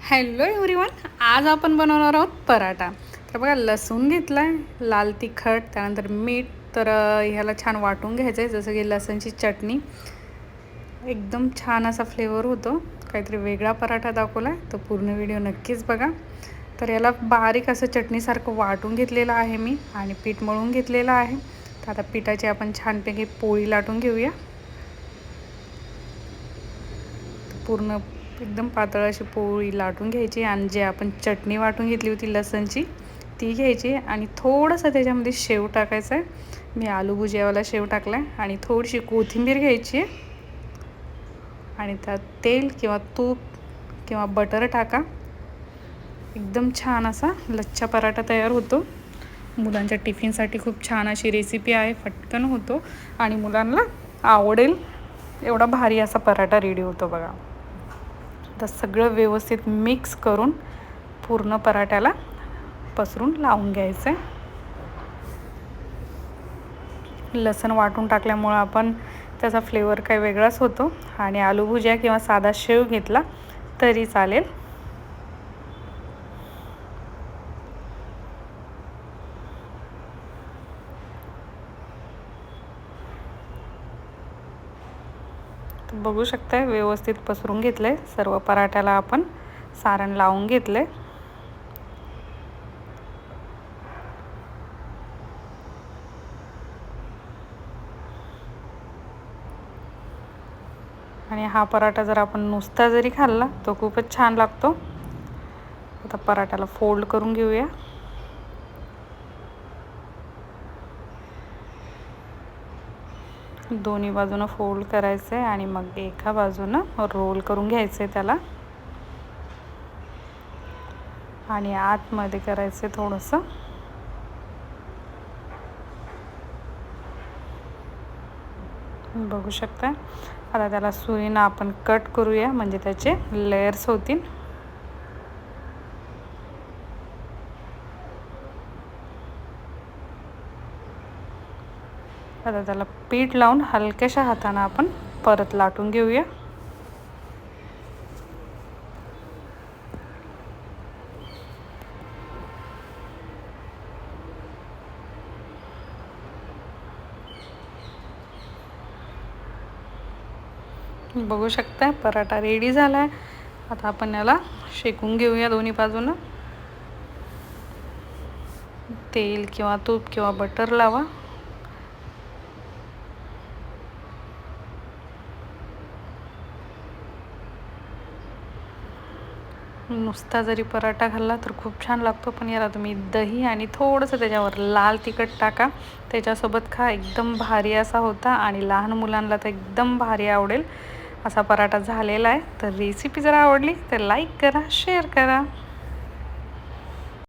Hello everyone आज आपण बनवणार आहोत पराठा. तर बघा लसूण घेतला आहे लाल तिखट त्यानंतर मीठ तर ह्याला छान वाटून घ्यायचं आहे जसं की लसणची चटणी. एकदम छान असा फ्लेवर होतो. काहीतरी वेगळा पराठा दाखवला आहे तर पूर्ण व्हिडिओ नक्कीच बघा. तर याला बारीक असं चटणीसारखं वाटून घेतलेलं आहे मी आणि पीठ मळून घेतलेलं आहे. तर आता पिठाची आपण छानपैकी पोळी लाटून घेऊया. पूर्ण एकदम पातळ अशी पोळी लाटून घ्यायची आणि जे आपण चटणी वाटून घेतली होती लसणची ती घ्यायची आणि थोडंसं त्याच्यामध्ये शेव टाकायचं आहे. मी आलू भुजियावाला शेव टाकला आहे आणि थोडीशी कोथिंबीर घ्यायची आहे. आणि त्यात तेल किंवा तूप किंवा बटर टाका. एकदम छान असा लच्छा पराठा तयार होतो. मुलांच्या टिफिनसाठी खूप छान अशी रेसिपी आहे पटकन होतो. आणि मुलांना आवडेल एवढा भारी असा पराठा रेडी होतो बघा. तर सगळं व्यवस्थित मिक्स करून पूर्ण पराठ्याला पसरून लावून घ्यायचं आहे. लसण वाटून टाकल्यामुळं आपण त्याचा फ्लेवर काही वेगळाच होतो. आणि आलू भुजिया किंवा साधा शेव घेतला तरी चालेल. तर बघू शकताय व्यवस्थित पसरून घेतलं आहे सर्व पराठ्याला आपण सारण लावून घेतलं आहे आणि हा पराठा जर आपण नुसता जरी खाल्ला तो खूपच छान लागतो. आता पराठ्याला फोल्ड करून घेऊया. दोन्ही बाजूनं फोल्ड करायचं आहे आणि मग एका बाजूनं रोल करून घ्यायचं आहे त्याला. आणि आतमध्ये करायचं आहे थोडंसं. बघू शकता आता त्याला सुईनं आपण कट करूया म्हणजे त्याचे लेयर्स होतील. आता त्याला पीठ लावून हलक्याशा हातानं आपण परत लाटून घेऊया. बघू शकता पराठा रेडी झाला आहे आता आपण याला शेकून घेऊया दोन्ही बाजूनं. तेल किंवा तूप किंवा बटर लावा. नुसता जरी पराठा खाल्ला तर खूप छान लागतो पण याला तुम्ही दही आणि थोडंसं त्याच्यावर लाल तिखट टाका. त्याच्यासोबत खा एकदम भारी असा होता आणि लहान मुलांना तर एकदम भारी आवडेल. असा पराठा झालेला आहे. तर रेसिपी जर आवडली तर लाईक करा शेअर करा.